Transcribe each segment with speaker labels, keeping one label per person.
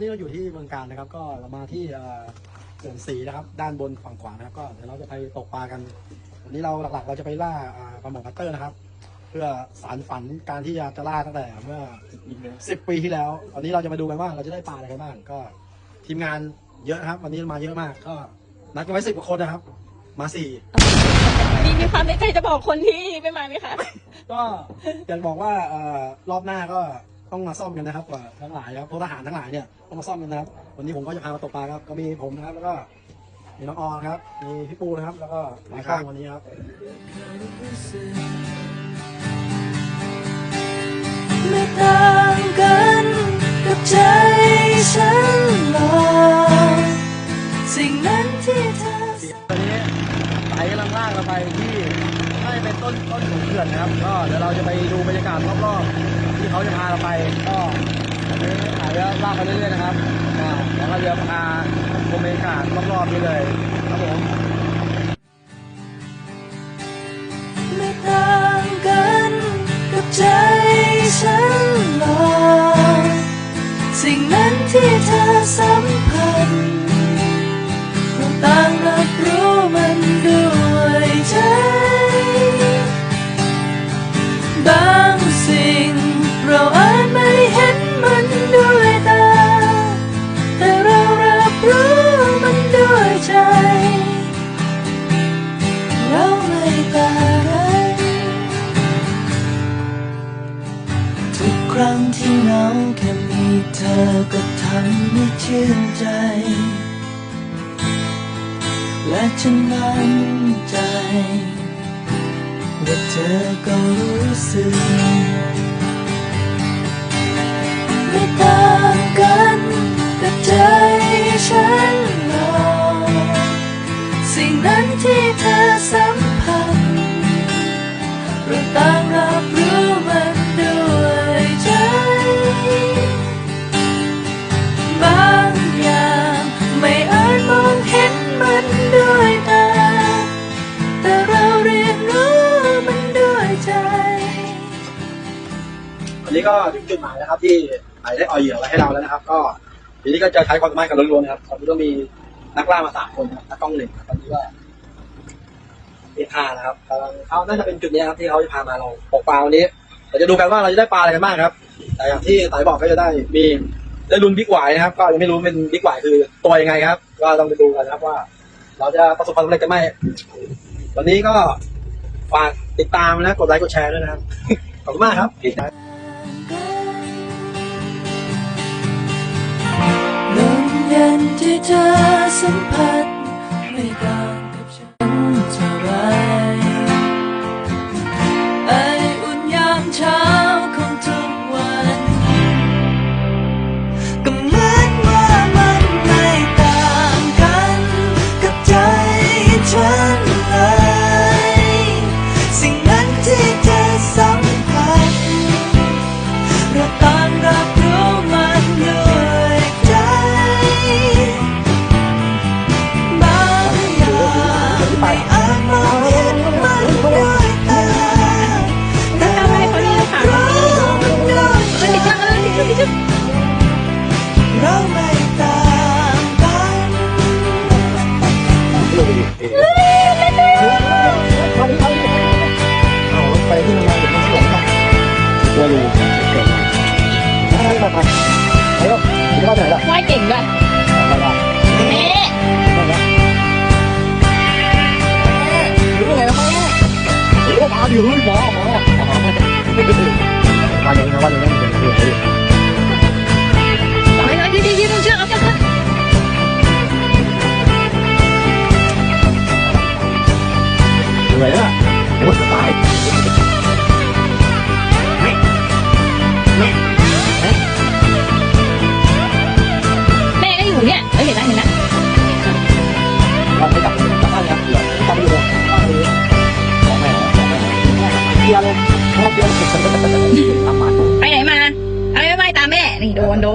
Speaker 1: วัสดีครับตอนนี้เราอยู่ที่เมืองการนะครับ ก็เรามาที่เอ่อเขื่อนสีนะครับ ด้านบนฝั่งขวานะครับ ก็เดี๋ยวเราจะไปตกปลากัน วันนี้เราหลักๆ เราจะไปล่าอ่าปลาหมอคัตเตอร์นะครับ เพื่อสารฝันการที่จะจะล่าตั้งแต่เมื่อสิบปีที่แล้ววันนี้เราจะมาดูกันว่าเราจะได้ปลาอะไรกันบ้างก็ทีมงานเยอะนะครับ วันนี้มาเยอะมากก็นัดกันไว้สิบกว่าคนนะครับ มาสี่
Speaker 2: มีมีความในใจจะบอกคนที่ไม่มาไหมคะ
Speaker 1: ก็อยากบอกว่าเอ่อรอบหน้าก็ ต้องมาซ่อมกันนะครับกว่าทั้งหลายครับพวกทหารทั้งหลายเนี่ยต้องมาซ่อมกันนะครับ วันนี้ผมก็จะพามาตกปลาครับก็มีผมนะครับแล้วก็มีน้องออนครับมีพี่ปูนะครับ แล้วก็หมายข้างวันนี้ครับ
Speaker 3: ไม่ต่างกันกับใจฉันหรอกสิ่งนั้นที่เธอ
Speaker 1: ตอนนี้ไต่กำลังลากเราไปที่น่าจะเป็นต้นต้นของเขื่อนนะครับ ก็เดี๋ยวเราจะไปดูบรรยากาศรอบๆที่ เขาจะพาเราไปก็ตอนนี้ไต่ก็ลากไปเรื่อยๆนะครับก็เดี๋ยวเราจะพาชมบรรยากาศรอบๆนี้เลยครับผม
Speaker 3: ไม่ต่างกันกับใจฉันหรอกสิ่งนั้นที่เธอสัมผัสเราต่างรับรู้มันด้วยใจ ฉันมั่นใจว่าเธอก็รู้สึกไม่ต่างกันกับใจฉันหรอกสิ่งนั้นที่เธอสัม นี้
Speaker 1: ก็ถึงจุดหมายนะครับ ที่ไอ้ได้เอาเหยื่อไว้ให้เราแล้วนะครับ ก็ทีนี้ก็จะใช้ความสามารถกันล้วนๆนะครับตอนนี้ก็มีนักล่ามาสามคนนะครับนักกล้องหนึ่งตอนนี้ก็เอพานะครับกำลังเขาน่าจะเป็นจุดนี้ครับที่เขาจะพามาเราตกปลาวันนี้เราจะดูกันว่าเราจะได้ปลาอะไรกันบ้างครับ แต่อย่างที่ไต่บอกก็จะได้มีได้ลุนบิ๊กหวายนะครับ ก็ยังไม่รู้เป็นบิ๊กหวายคือตัวยังไงครับ ก็ต้องไปดูกันนะครับว่า เราจะประสบความสำเร็จกันไหมวันนี้ก็ฝากติดตามนะกดไลค์กดแชร์ด้วยนะครับขอบคุณมากครับ
Speaker 3: ลมเย็นที่เธอสัมผัสไม่ต่างกับฉั แล้
Speaker 1: วคิดว่าไหนละ
Speaker 2: ว่ายเก่งด้วย
Speaker 1: ไปละ
Speaker 2: แม่
Speaker 1: ไปละอยู่ที่ไหนนะพ่อหรือว่ามาอยู่หมอหมอวันนี้นะวันนี้เป็นเรื่องอ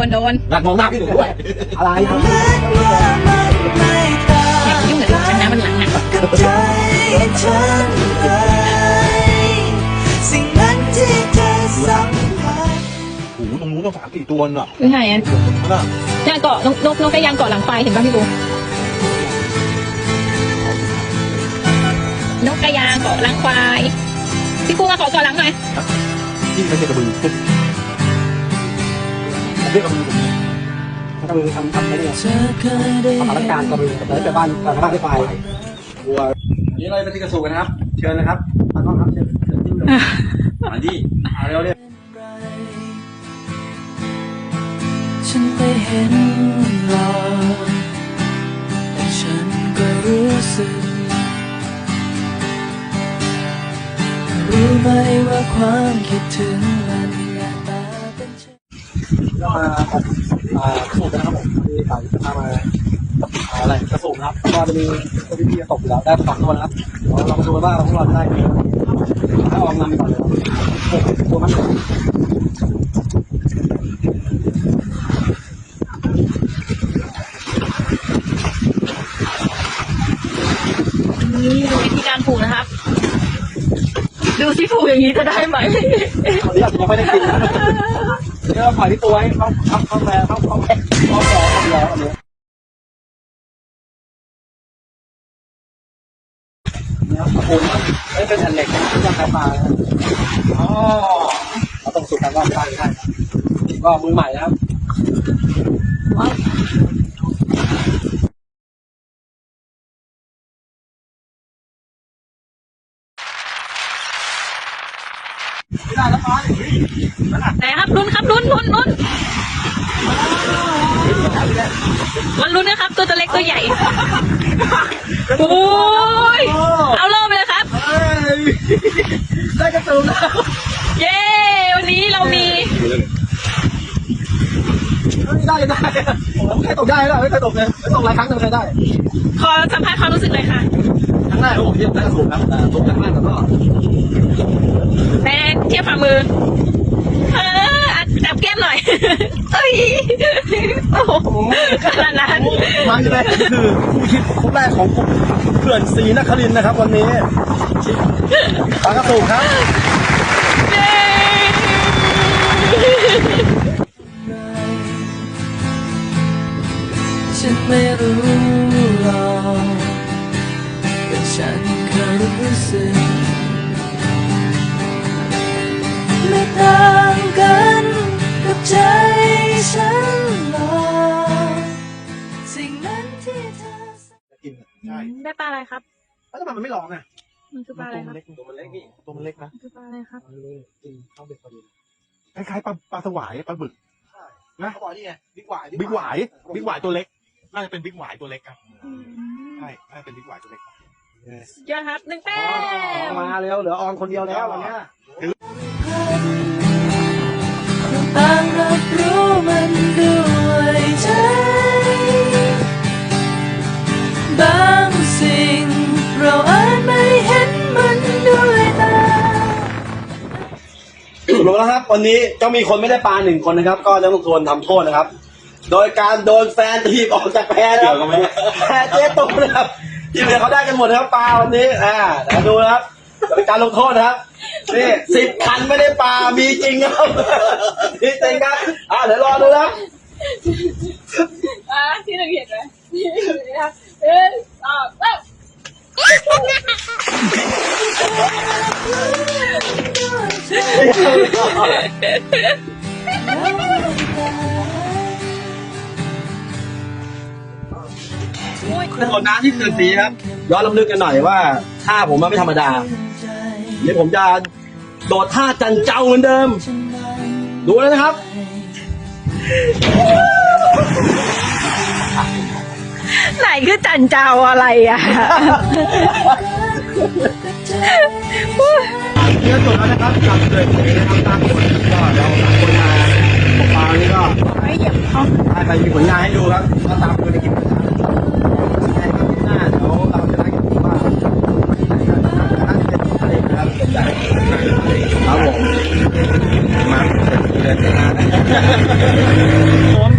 Speaker 1: นี่โดน
Speaker 2: โดนโดน
Speaker 1: หลักมองหน้าพี่หนูด้วย อะไรครับ
Speaker 3: เหมือนว่ามันไม่ต่าง
Speaker 2: อย่ายุ่งกับลูกฉันนะมันหลังอะ
Speaker 3: กับใจฉันเลยสิ่งนั้นที่เธอสัมผัส
Speaker 1: โอ้โหตรงนู้นต้องสามสี่ตัวน่ะ
Speaker 2: อยู่ไหนอะ
Speaker 1: น่ะ
Speaker 2: เนี่ยเกาะนกนกนกกระยางเกาะหลังไฟเห็นป่ะพี่ปูนกกระยางเกาะหลังไฟพี่ปูมาขอเกาะหลังหน่อย
Speaker 1: ที่ไม่ใช่กระบือผม เรียกกระบือผมกระบือทำทำไม่ได้
Speaker 3: เธอเคยได้
Speaker 1: ทำราชการกระบือแต่แต่บ้านแต่บ้านไม่ไปวัวนี่เราไปที่กระสุนกันะครับ เชิญนะครับตากล้องครับเชิญเชิญที่เลยมาดิมาเร็วเนี่ย
Speaker 3: ฉันไปเห็นเรอแต่ฉันก็รู้สึกรู้ไหมว่าความคิดถึง
Speaker 1: ก็มาอ่าสุนนะครับผมมีสายพามาอะไรกระสุนครับก็จะมีตัวพี่ๆตกอยู่แล้วได้สองตัวนะครับเดี๋ยวเรามาดูกันว่าพวกเราจะได้กี่ถ้าออกนำไปก่อนเลยหกตัวมัน
Speaker 2: นี่ดูวิธีการผูกนะครับ ดูที่ผูกอย่างนี้จะได้ไหม
Speaker 1: ตอนนี้อาจจะยังไม่ได้กินนะ เดี๋ยวปล่อยที่ตัวให้เขาเขาเขาแปรเขาเขาแปรเขาแปรเขาแล้อันนี้นี่ครับขอบคุณครับนี่เป็นแผ่นเหล็กที่จะใช้ปลาอ๋อเราต้องสูตรกันว่าได้ไม่ได้ก็มือใหม่นะครับไม่ได้แล้วป ลาอย่างนี้
Speaker 2: ไหนครับลุ้นครับลุ้นลุ้นลุ้นมันลุ้นนะครับ ตัวจะเล็กตัวใหญ่โอ้ยเอาเริ่มเลยครับ
Speaker 1: เฮ้ยได้กระสุนแล้ว
Speaker 2: เย้ วันนี้เรามี
Speaker 1: ได้ได้ผมไม่เคยตกได้แล้วไม่เคยตกเลยไม่ตกหลายครั้งแต่ไม่เคยได้
Speaker 2: ขอสัมภาษณ์ความรู้สึกหน่อยค่ะ
Speaker 1: ครั้งแรกผมเทียบได้กระสุนครับแต่ตกครั้งแรกแล้วก็
Speaker 2: แม่เทียบฝ่ามือเอออะจั บแก้มหน่อยเอ้ยโอ้โหขนาดนั้น
Speaker 1: มันเลยคือคู่คิดคู่แรกของผมเขื่อนศรีนครินทร์นะครับ วันนี้ปลากระสุนครับ
Speaker 2: เย้
Speaker 3: ฉันไม่รู้หรอกแต่ฉันเคยรู้สึกไม่ต่างกันกับ ใจฉันหรอกสิ่งนั้นที่เธอ
Speaker 1: กินใช่
Speaker 2: ได้ปลาอะไรครับ
Speaker 1: แล้วทำไมมันไม่ร้องอะ
Speaker 2: มันคือปลาอะไรครับ
Speaker 1: ตัวมันเล็กนี่ตัวมันเล็กนะ
Speaker 2: มันคือปลาอะไรครับ
Speaker 1: กินข้าวเบ็ดพอดี
Speaker 4: คล้ายๆปลาปลาสวายปลาบึก
Speaker 1: นะ เขาบอกนี่ไงบิ๊กหวาย
Speaker 4: บิ๊กหวายบิ๊กหวายตัวเล็ก น่าจะเป็นบิ๊กหวายตัวเล็กครับใช่น่าจะเป็นบิ๊กหวายตัวเล็กครับ
Speaker 2: ยอดครับหนึ่งแต้ม
Speaker 1: มาเร็วเหลือออนคนเดียวแล้ววันเนี้ย
Speaker 3: ต่
Speaker 1: วครับวันนี้จะมีคนไม่ได้ปลาหนึ่งคนนะครับ ก็จะต้องโดนทำโทษนะครับ โดยการโดนแฟนทีบออกจากแพนะครับแพเจ๊ตุกนะครับที่เหลือเขาได้กันหมดนะครับปลาวันนี้อ่าเดี๋ยวดูนะครับจะเป็นการลงโทษนะครับนี่สิบคันไม่ได้ปลามีจริงครับมีจริงครับอ่าเดี๋ยวรอดูนะ
Speaker 2: อะที่หนึ่งเห็นไหมที่หนึ่งนะครับเออสองสาม
Speaker 1: ส่วนน้ำที่เกิดสีครับ ย้อนลำลึกกันหน่อยว่าท่าผมมันไม่ธรรมดาเดี๋ยวผมจะโดดท่าจันเจ้าเหมือนเดิม ดูแล้วนะครับ
Speaker 2: ไหนคือจันเจ้าอะไรอะ
Speaker 1: เรื่องจบแล้วนะครับกับเกิดสีนะครับตามกฎก็เราสามคนมาตกปลาวันนี้ก็
Speaker 2: ไม่เหยียบเขา
Speaker 1: ให้ไปมีผลงานให้ดูครับก็ตามคนในคลิปนะครับยังไงครับหน้าเดี๋ยวเราจะได้กันว่าที่ไหนกันน่าจะเป็นอะไรนะครับใหญ่ครับผมมาเสร็จเดือนหน้าโอ้